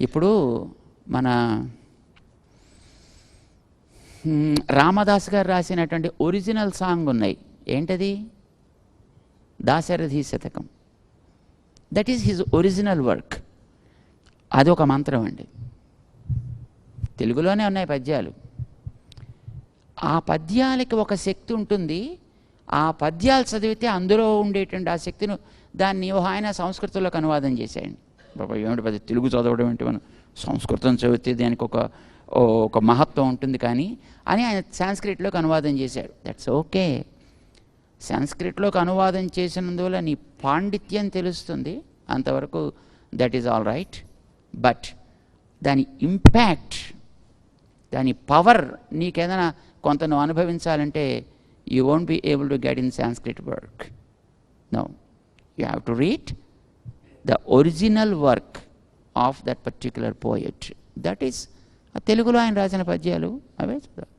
ఇప్పుడు మన రామదాస్ గారు రాసినటువంటి ఒరిజినల్ సాంగ్ ఉన్నాయి. ఏంటది? Dasarathi Satakam. That is his original work అది ఒక మంత్రం అండి. తెలుగులోనే ఉన్నాయి పద్యాలు. ఆ పద్యాలకి ఒక శక్తి ఉంటుంది. ఆ పద్యాలు చదివితే అందులో ఉండేటువంటి ఆ శక్తిని దాన్ని ఓ ఆయన సంస్కృతంలోకి అనువాదం చేసేయండి బాబా ఏమిటి పెద్ద తెలుగు చదవడం ఏంటి? మనం సంస్కృతం చదివితే దానికి ఒక ఒక మహత్వం ఉంటుంది కానీ అని ఆయన సాంస్క్రిట్లోకి అనువాదం చేశాడు. దట్స్ ఓకే సంస్క్రిట్లోకి అనువాదం చేసినందువల్ల నీ పాండిత్యం తెలుస్తుంది. అంతవరకు that is all right but దాని ఇంపాక్ట్ దాని పవర్ నీకేదైనా కొంత నువ్వు అనుభవించాలంటే you won't be able to get in Sanskrit work no you have to read the original work of that particular poet that is తెలుగులో ఆయన రాసిన పద్యాలు అవే చూద్దాం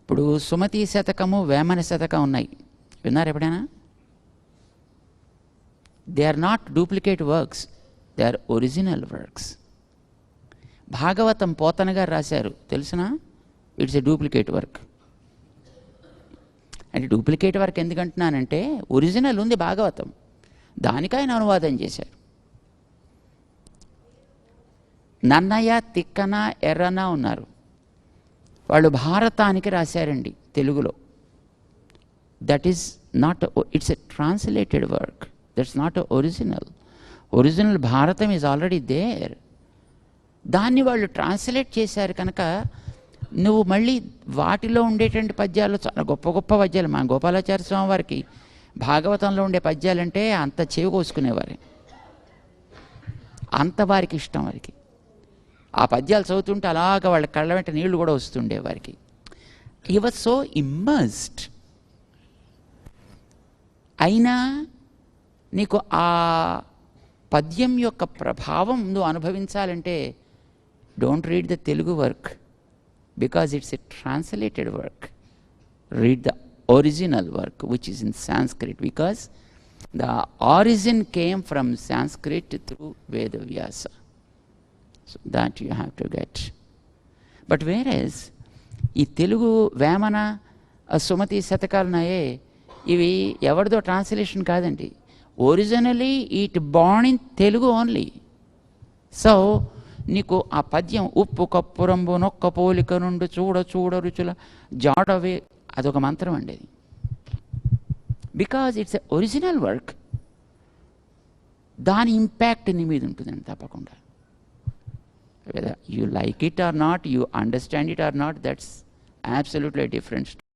ఇప్పుడు సుమతి శతకము వేమన శతకం ఉన్నాయి. విన్నారు ఎప్పుడైనా? They are not duplicate works they are original works Bhagavatam Pothana గారు రాశారు. తెలుసునా? ఇట్స్ ఎ డూప్లికేట్ వర్క్ అంటే డూప్లికేట్ వర్క్ ఎందుకంటున్నానంటే ఒరిజినల్ ఉంది భాగవతం. దానికి ఆయన అనువాదం చేశారు నన్నయ్య తిక్కన ఎర్రన ఉన్నారు. వాళ్ళు భారతానికి రాశారండి తెలుగులో. That is not it's a translated work that's not original original Bharatam is already there దాన్ని వాళ్ళు ట్రాన్స్లేట్ చేశారు కనుక నువ్వు మళ్ళీ వాటిలో ఉండేటువంటి పద్యాలు చాలా గొప్ప గొప్ప పద్యాలు మా గోపాలాచార్య స్వామి వారికి భాగవతంలో ఉండే పద్యాలంటే అంత చెవి కోసుకునేవారు. అంత వారికి ఇష్టం వారికి. ఆ పద్యాలు చదువుతుంటే అలాగ వాళ్ళ కళ్ళ వెంట నీళ్ళు కూడా వస్తుండే వారికి. హీ వాజ్ సో ఇమ్మర్స్డ్ అయినా నీకు ఆ పద్యం యొక్క ప్రభావం నువ్వు అనుభవించాలంటే don't read the Telugu work because it's a translated work read the original work which is in Sanskrit, because the origin came from Sanskrit through Vedavyasa. So that you have to get but వేరేజ్ ఈ తెలుగు వేమన సుమతి శతకాలనయే ఇవి ఎవరిదో translation కాదండి. Originally it born in Telugu only so నీకు ఆ పద్యం ఉప్పు కప్పురంబు నొక్క పోలిక నుండి చూడ చూడ రుచుల జాడవే అదొక మంత్రం అండి అది. బికాజ్ ఇట్స్ ఒరిజినల్ వర్క్ దాని ఇంపాక్ట్ నీ మీద ఉంటుందండి తప్పకుండా. You like it or not you understand it or not that's absolutely different